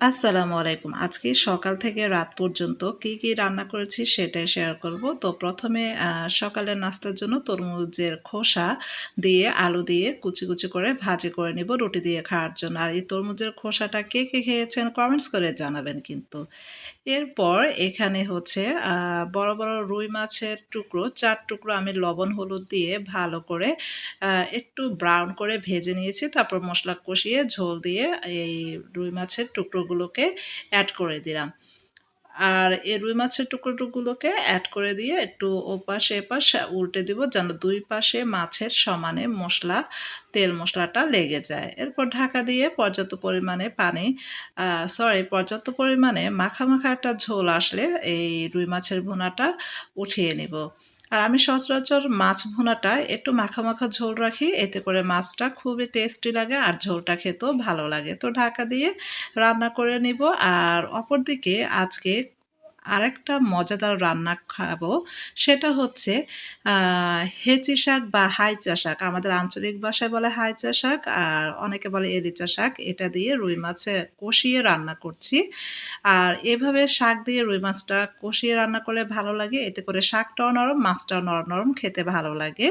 আসসালামু আলাইকুম। আজকে সকাল থেকে রাত পর্যন্ত কি কি রান্না করেছি সেটাই শেয়ার করব। তো প্রথমে সকালের নাস্তার জন্য তরমুজের খোসা দিয়ে, আলু দিয়ে কুচি কুচি করে ভাজি করে নিব রুটি দিয়ে খাওয়ার জন্য। আর এই তরমুজের খোসাটা কে কে খেয়েছেন কমেন্টস করে জানাবেন কিন্তু। এরপর এখানে হচ্ছে বড় বড় রুই মাছের টুকরো, চার টুকরো আমি লবণ, হলুদ দিয়ে ভালো করে একটু ব্রাউন করে ভেজে নিয়েছি। তারপর মশলা কষিয়ে ঝোল দিয়ে এই রুই মাছের টুকরোগুলোকে অ্যাড করে দিলাম। আর এই রুই মাছের টুকরোগুলোকে অ্যাড করে দিয়ে একটু ওপাশে এপাশ উল্টে দিব যেন দুই পাশে মাছের সমানে মশলা, তেল মশলাটা লেগে যায়। এরপর ঢাকা দিয়ে পর্যাপ্ত পরিমাণে পানি সরি পর্যাপ্ত পরিমাণে মাখা মাখা একটা ঝোল আসলে এই রুই মাছের ভুনাটা উঠিয়ে নিব। আর আমি সচরাচর মাছ ভোনাটা একটু মাখা মাখা ঝোল রাখি, এতে করে মাছটা খুবই টেস্টি লাগে আর ঝোলটা খেতেও ভালো লাগে। তো ঢাকা দিয়ে রান্না করে নিব আর অপরদিকে আজকে আরেকটা মজাদার রান্না খাব, সেটা হচ্ছে হেঁচি শাক বা হাইচা শাক। আমাদের আঞ্চলিক ভাষায় বলে হাইচা শাক, আর অনেকে বলে এলিচা শাক। এটা দিয়ে রুই মাছে কষিয়ে রান্না করছি। আর এভাবে শাক দিয়ে রুই মাছটা কষিয়ে রান্না করলে ভালো লাগে। এতে করে শাকটাও নরম, মাছটাও নরম নরম খেতে ভালো লাগে।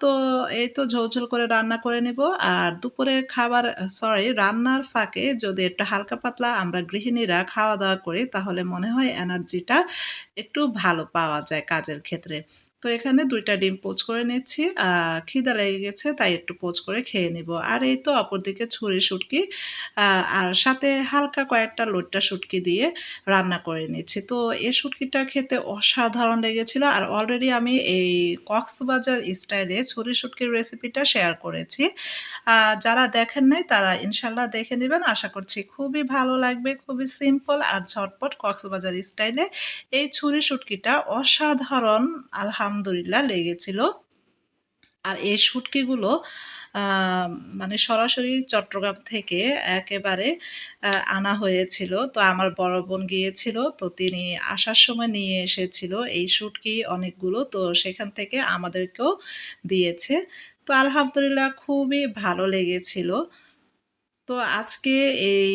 তো এই তো ঝোলঝোল ঝোল করে রান্না করে নেব। আর দুপুরে খাবার সরি রান্নার ফাঁকে যদি একটু হালকা পাতলা আমরা গৃহিণীরা খাওয়া দাওয়া করি, তাহলে মনে হয় এনার্জিটা একটু ভালো পাওয়া যায় কাজের ক্ষেত্রে। তো এখানে দুইটা ডিম পোচ করে নিচ্ছি খিদা লেগে গেছে তাই একটু পোচ করে খেয়ে নিব। আর এই তো অপরদিকে ছুরি শুটকি আর সাথে হালকা কয়েকটা লোটটা শুটকি দিয়ে রান্না করে নিচ্ছি। তো এই শুটকিটা খেতে অসাধারণ লেগেছিল আর অলরেডি আমি এই কক্সবাজার স্টাইলে ছুরি শুটকির রেসিপিটা শেয়ার করেছি। যারা দেখেন নাই তারা ইনশাল্লাহ দেখে নেবেন। আশা করছি খুবই ভালো লাগবে, খুবই সিম্পল আর ঝটপট কক্সবাজার স্টাইলে এই ছুরি শুটকিটা অসাধারণ, আলহামদুলিল্লাহ। আলহামদুলিল্লাহ লেগেছিল। আর এই শুটকিগুলো মানে সরাসরি চট্টগ্রাম থেকে একেবারে আনা হয়েছিল। তো আমার বড় বোন গিয়েছিল, তো তিনি আসার সময় নিয়ে এসেছিল এই শুটকি অনেকগুলো, তো সেখান থেকে আমাদেরকেও দিয়েছে। তো আলহামদুলিল্লাহ খুবই ভালো লেগেছিল। তো আজকে এই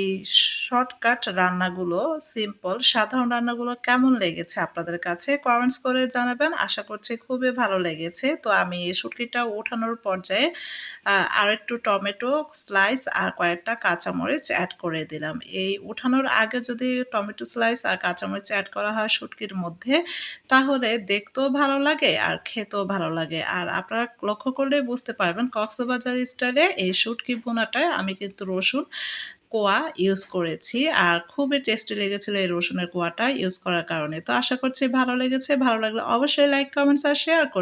শর্টকাট রান্নাগুলো সিম্পল সাধারণ রান্নাগুলো কেমন লেগেছে আপনাদের কাছে? কমেন্টস করে জানাবেন। আশা করছি খুবই ভালো লেগেছে। তো আমি এই শুটকিটা ওঠানোর পর্যায়ে আর একটু টমেটো স্লাইস আর কয়েকটা কাঁচামরিচ অ্যাড করে দিলাম। এই ওঠানোর আগে যদি টমেটো স্লাইস আর কাঁচামরিচ অ্যাড করা হয় শুটকির মধ্যে, তাহলে দেখতেও ভালো লাগে আর খেতেও ভালো লাগে। আর আপনারা লক্ষ্য করলে বুঝতে পারবেন, কক্সবাজার স্টাইলে এই শুটকি বোনাটায় আমি কিন্তু রসুন কোয়া ইউজ করেছি আর খুবই টেস্টি লেগেছিলো এই রসুনের কোয়াটা ইউজ করার কারণে। তো আশা করছি ভালো লেগেছে। ভালো লাগলে অবশ্যই লাইক কমেন্টস আর শেয়ার করে